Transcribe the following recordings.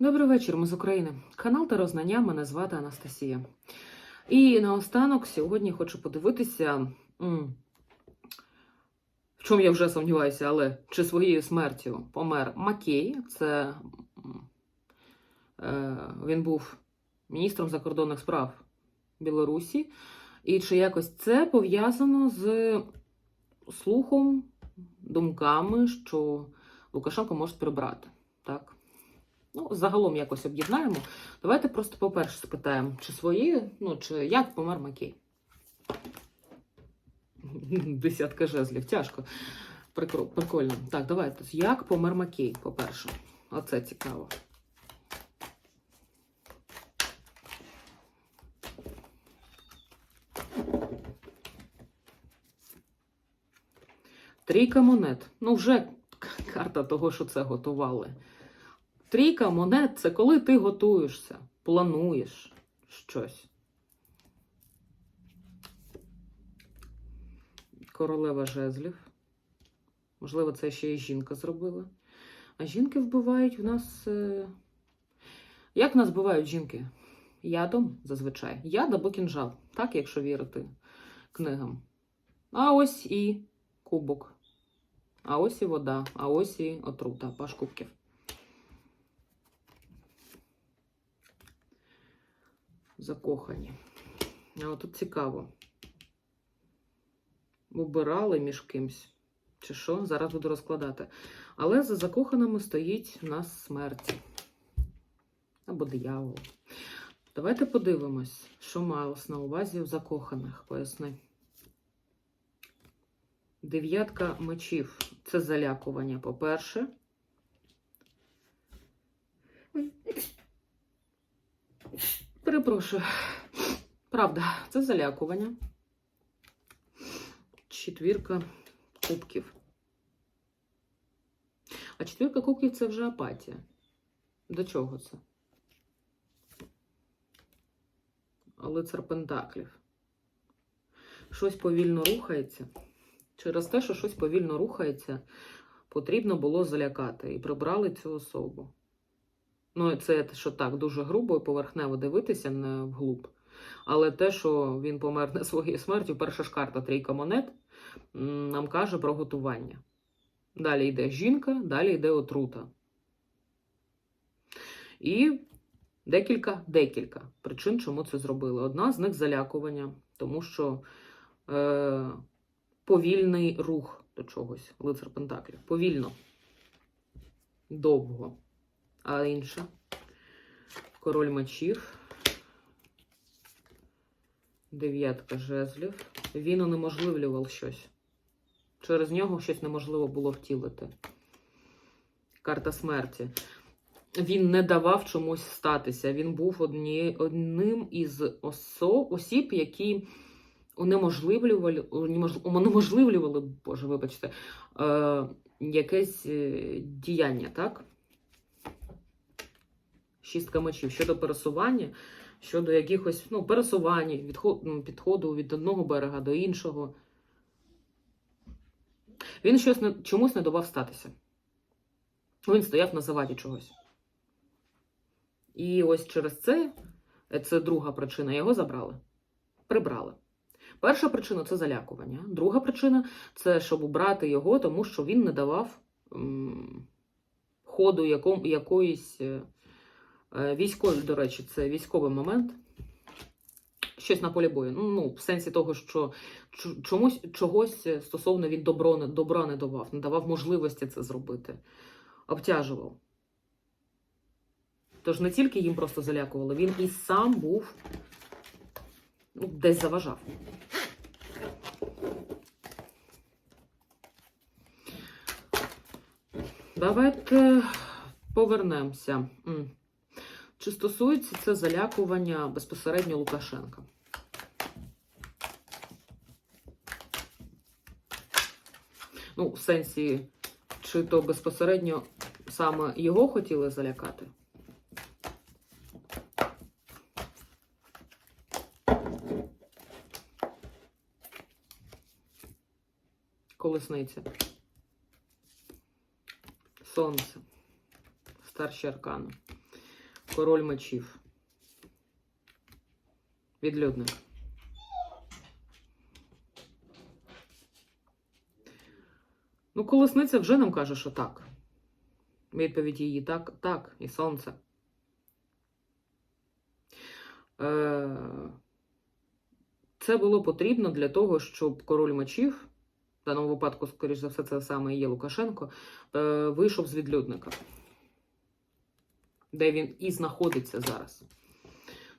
Добрий вечір, ми з України. Канал Тарознання, мене звати Анастасія. І наостанок сьогодні хочу подивитися, в чому я вже сумніваюся, але чи своєю смертю помер Макей. Це е, він був міністром закордонних справ Білорусі. І чи якось це пов'язано з слухом, думками, що Лукашенко може прибрати. Ну, загалом якось об'єднаємо. Давайте просто, по-перше, спитаємо, чи свої, ну, чи як помер Макей. Десятка жезлів, тяжко. Прикольно. Так, давайте. Як помер Макей, по-перше. Оце цікаво. Трійка монет. Ну, вже карта того, що це готували. Трійка монет це коли ти готуєшся, плануєш щось. Королева жезлів. Можливо, це ще і жінка зробила. А жінки вбивають в нас. е, Як нас вбивають жінки? Ядом зазвичай. Яд або кінжал, так, якщо вірити книгам. А ось і кубок. А ось і вода, а ось і отрута, паш кубків. Закохані. А тут цікаво. Вибирали між кимсь. Чи що? Зараз буду розкладати. Але за закоханими стоїть у нас смерть. Або диявол. Давайте подивимось, що малось на увазі у закоханих. Поясни. Дев'ятка мечів. Це залякування, по-перше. Перепрошую. Правда, це залякування. Четвірка кубків. А четвірка кубків це вже апатія. До чого це? Лицар Пентаклів. Щось повільно рухається. Через те, що щось повільно рухається, потрібно було залякати і прибрали цю особу. Ну, це що так, дуже грубо і поверхнево дивитися не вглуб. Але те, що він помер не своєю смертю, перша ж карта трійка монет, нам каже про готування. Далі йде жінка, далі йде отрута. І декілька, декілька причин, чому це зробили. Одна з них залякування, тому що е, повільний рух до чогось, лицар Пентаклів. Повільно. Довго. А інша король мечів, дев'ятка жезлів. Він унеможливлював щось. Через нього щось неможливо було втілити. Карта смерті. Він не давав чомусь статися. Він був одні, одним із осо, осіб, які унеможливлювали, унеможливлювали, боже, вибачте, е, якесь е, діяння, так? Шістка мечів щодо пересування, щодо якихось ну, пересувань, відход, ну, підходу від одного берега до іншого. Він щось не, чомусь не давав статися. Він стояв на заваді чогось. І ось через це, е, це друга причина, його забрали. Прибрали. Перша причина це залякування. Друга причина це щоб убрати його, тому що він не давав м, ходу яком, якоїсь е, е, до речі, це військовий момент. Щось на полі бою. Ну, ну, в сенсі того, що чомусь чогось стосовно він добро, добра не давав, не давав можливості це зробити, обтяжував. Тож не тільки їм просто залякували, він і сам був ну, десь заважав. Давайте повернемося. Чи стосується це залякування безпосередньо Лукашенка? Ну, в сенсі, чи то безпосередньо саме його хотіли залякати? Колесниця. Сонце. Старші аркани. Король мечів. Відлюдник. Ну, колесниця вже нам каже, що так. Відповідь її так, так, і сонце. Е, Це було потрібно для того, щоб король мечів, в даному випадку, скоріш за все, це саме і є Лукашенко, е, вийшов з відлюдника, де він і знаходиться зараз.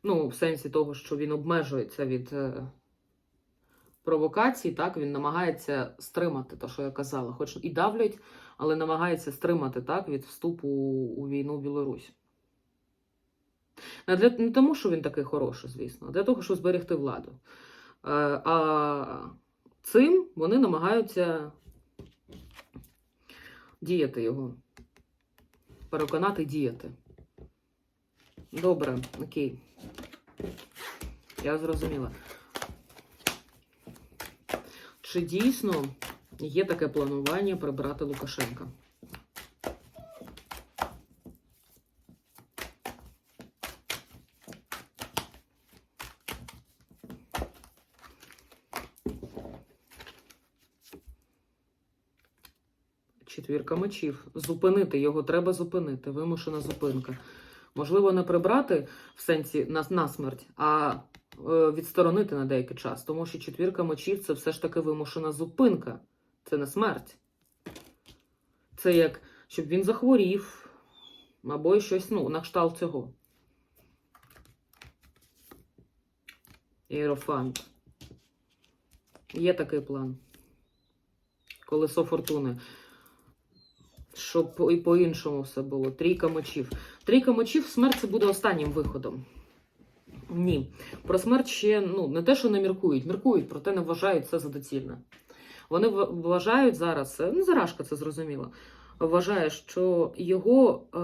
Ну, в сенсі того, що він обмежується від е, провокацій, так, він намагається стримати те, що я казала, хоч і давлять, але намагається стримати так, від вступу у війну в Білорусь. Не, для, не тому, що він такий хороший, звісно, а для того, щоб зберегти владу. Е, а цим вони намагаються діяти його, переконати діяти. Добре, окей. Я зрозуміла. Чи дійсно є таке планування прибрати Лукашенка? Четвірка мечів. Зупинити його треба зупинити. Вимушена зупинка. Можливо, не прибрати в сенсі на, на смерть, а е, відсторонити на деякий час. Тому що четвірка мечів це все ж таки вимушена зупинка. Це не смерть. Це як щоб він захворів, або щось, ну, на кшталт цього. Єрофант. Є такий план. Колесо фортуни. Щоб і по-іншому все було. Трійка мечів. Трійка мечів, смерть це буде останнім виходом. Ні. Про смерть ще ну, не те, що не міркують, міркують, проте не вважають це за доцільне. Вони вважають зараз, е, ну, Зарашка це зрозуміло, вважає, що його е,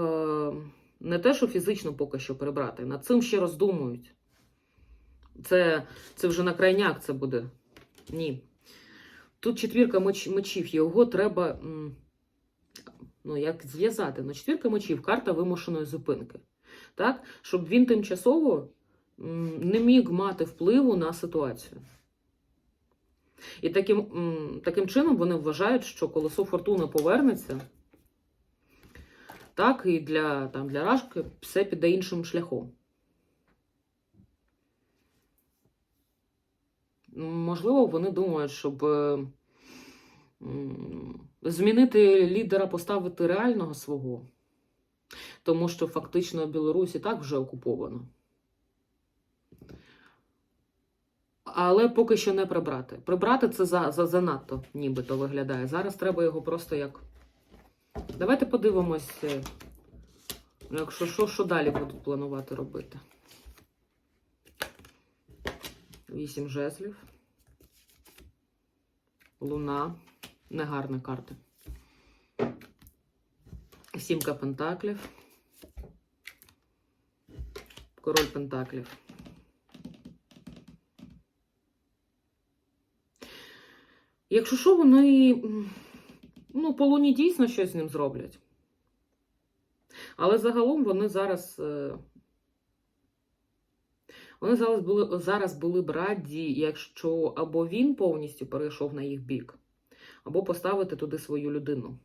не те, що фізично поки що прибрати, над цим ще роздумують. Це, це вже на крайняк це буде. Ні. Тут четвірка меч, мечів, його треба. Ну, як зв'язати? Ну, четвірка мечів, карта вимушеної зупинки. Так? Щоб він тимчасово не міг мати впливу на ситуацію. І таким, таким чином вони вважають, що колесо фортуни повернеться. Так, і для, там, для Рашки все піде іншим шляхом. Можливо, вони думають, щоб е, змінити лідера, поставити реального свого, тому що фактично Білорусь і так вже окуповано. Але поки що не прибрати. Прибрати це за, за, занадто, нібито виглядає. Зараз треба його просто як. Давайте подивимось, е, якщо що, що далі будуть планувати робити. Вісім жезлів. Луна. Негарна карта. Сімка пентаклів. Король пентаклів. Якщо що, вони ну, по луні дійсно щось з ним зроблять. Але загалом вони зараз. е, Вони зараз були, зараз були б раді, якщо або він повністю перейшов на їх бік, або поставити туди свою людину.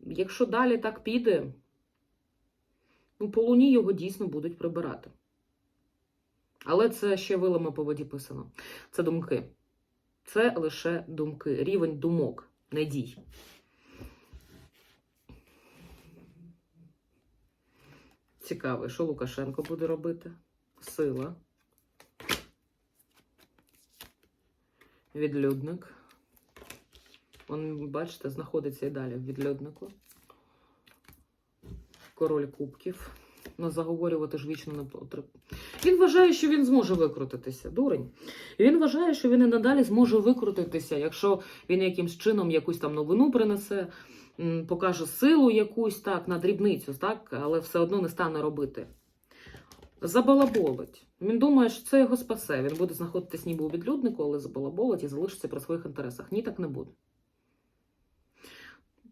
Якщо далі так піде, ну, по луні його дійсно будуть прибирати. Але це ще вилами по воді писано. Це думки. Це лише думки, рівень думок, не дій. Цікаво, що Лукашенко буде робити? Сила. Відлюдник. Он, бачите, знаходиться і далі в відлюднику. Король кубків. Ну, заговорювати ж вічно не потрібно. Він вважає, що він зможе викрутитися. Дурень. Він вважає, що він і надалі зможе викрутитися, якщо він якимсь чином якусь там новину принесе, покаже силу якусь так, на дрібницю, так, але все одно не стане робити. Забалаболить. Він думає, що це його спасе. Він буде знаходитись ніби у відлюднику, але забалаболить і залишиться при своїх інтересах. Ні, так не буде.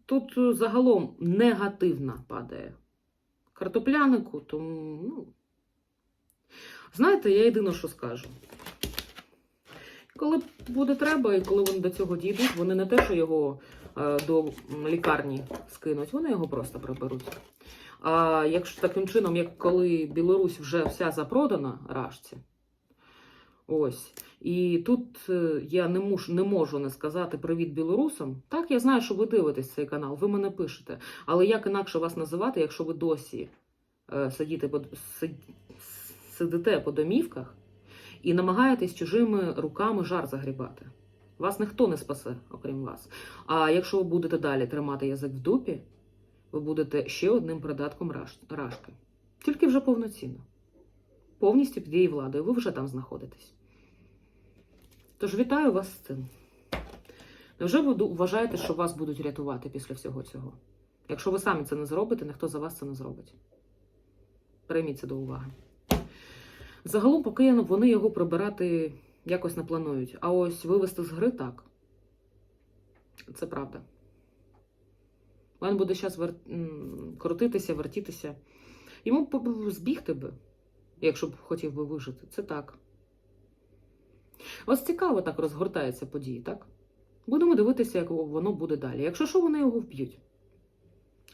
Тут е, загалом негативна падає картоплянику, то ну. Знаєте, я єдине, що скажу. Коли буде треба, і коли вони до цього дійдуть, вони не те, що його е, до лікарні скинуть, вони його просто приберуть. А якщо таким чином, як коли Білорусь вже вся запродана рашці, ось. І тут е, я не можу, не можу не сказати привіт білорусам. Так, я знаю, що ви дивитесь цей канал, ви мене пишете. Але як інакше вас називати, якщо ви досі е, сидіте по, сидите по домівках і намагаєтесь чужими руками жар загрібати? Вас ніхто не спасе, окрім вас. А якщо ви будете далі тримати язик в дупі, ви будете ще одним придатком рашки. Тільки вже повноцінно. Повністю під її владою. Ви вже там знаходитесь. Тож вітаю вас з цим. Невже ви вважаєте, що вас будуть рятувати після всього цього? Якщо ви самі це не зробите, ніхто за вас це не зробить. Прийміть це до уваги. Загалом, поки вони його прибирати якось не планують. А ось вивести з гри так. Це правда. Він буде зараз вер... крутитися, вертітися. Йому б- збігти би, якщо б хотів би вижити. Це так. Ось цікаво так розгортаються події, так? Будемо дивитися, як воно буде далі. Якщо що, вони його вб'ють.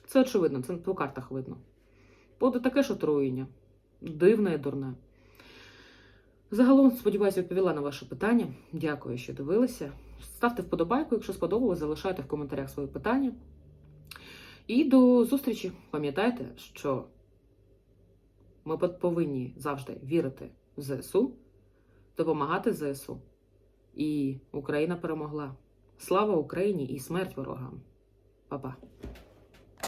Це очевидно, це по картах видно. Буде таке ж отруєння. Дивне і дурне. Загалом, сподіваюся, відповіла на ваше питання. Дякую, що дивилися. Ставте вподобайку, якщо сподобалось, залишайте в коментарях свої питання. І до зустрічі. Пам'ятайте, що ми повинні завжди вірити в ЗСУ, допомагати ЗСУ. І Україна перемогла. Слава Україні і смерть ворогам. Па-па.